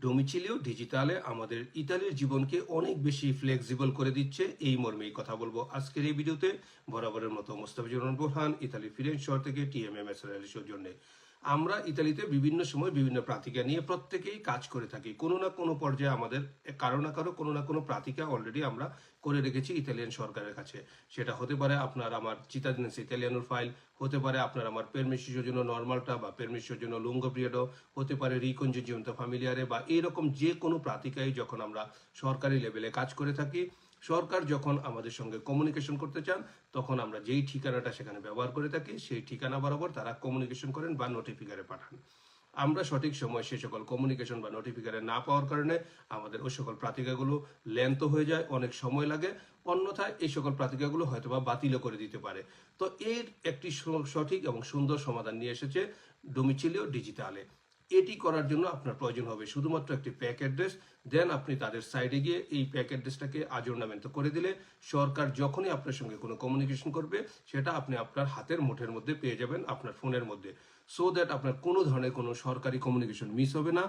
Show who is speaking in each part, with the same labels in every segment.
Speaker 1: ডোমিচিলিও ডিজিটালে আমাদের ইতালির জীবনকে অনেক বেশি ফ্লেক্সিবল করে দিচ্ছে। এই মর্মেই কথা বলব আজকের এই ভিডিওতে। বরাবরের মতো মোস্তাফিজুর রহমান বোরহান ইতালি ফিরেন শহর থেকে টিএমএমএস রিয়ালিশোর জন্য। আমরা ইতালিতে বিভিন্ন সময় বিভিন্ন প্রাতিকা নিয়ে প্রত্যেকেই কাজ করে থাকি। কোনো না কোনো পর্যায়ে আমাদের কারও না কারও, কোনো না কোনো প্রাতিকা অলরেডি আমরা করে রেখেছি ইতালিয়ান সরকারের কাছে। সেটা হতে পারে আপনার আমার চিতাদিনেস ইতালিয়ানোর ফাইল হতে পারে আপনার আমার পেরমিশির জন্য নর্মালটা বা পেরমিশির জন্য লুঙ্গ পিরিয়ডও হতে পারে রিকনজিজিয়ন্ত ফ্যামিলিয়ারে বা এরকম যে কোনো প্রাতিকায় যখন আমরা সরকারি লেভেলে কাজ করে থাকি, সরকার যখন আমাদের সঙ্গে কমিউনিকেশন করতে চান, তখন আমরা যেই ঠিকানাটা সেখানে ব্যবহার করে থাকি, সেই ঠিকানা বরাবর তারা কমিউনিকেশন করেন বা নোটিফিকারে পাঠান। আমরা সঠিক সময় সে সকল কমিউনিকেশন বা নোটিফিকেশন না পাওয়ার কারণে আমাদের ওই সকল প্রাতিকাগুলো ল্যান্ত হয়ে যায়, অনেক সময় লাগে। অন্যথায় এই সকল প্রাতিকাগুলো হয়তো বা বাতিলও করে দিতে পারে। তো এর একটি সঠিক এবং সুন্দর সমাধান নিয়ে এসেছে ডোমিচিলিও ডিজিটালে এটি করার জন্য আপনার প্রয়োজন হবে শুধুমাত্র একটি প্যাক অ্যাড্রেস। দেন আপনি তাদের সাইডে গিয়ে এই প্যাক অ্যাড্রেসটাকে আজর্নামেন্ট করে দিলে সরকার যখনই আপনার সঙ্গে কোনো কমিউনিকেশন করবে, সেটা আপনি আপনার হাতের মুঠের মধ্যে পেয়ে যাবেন আপনার ফোনের মধ্যে। সো দ্যাট আপনার কোনো ধরনের কোনো সরকারি কমিউনিকেশন মিস হবে না।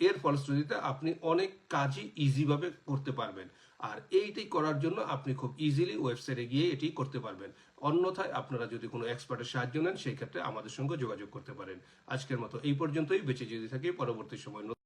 Speaker 1: এর ফলশ্রুতিতে আপনি অনেক কাজই ইজিভাবে করতে পারবেন। আর এইটি করার জন্য আপনি খুব ইজিলি ওয়েবসাইটে গিয়ে এটি করতে পারবেন। অন্যথায় আপনারা যদি কোনো এক্সপার্টের সাহায্য নেন, সেই ক্ষেত্রে আমাদের সঙ্গে যোগাযোগ করতে পারেন। আজকের মতো এই পর্যন্তই। বেঁচে যদি থাকে, পরবর্তী সময়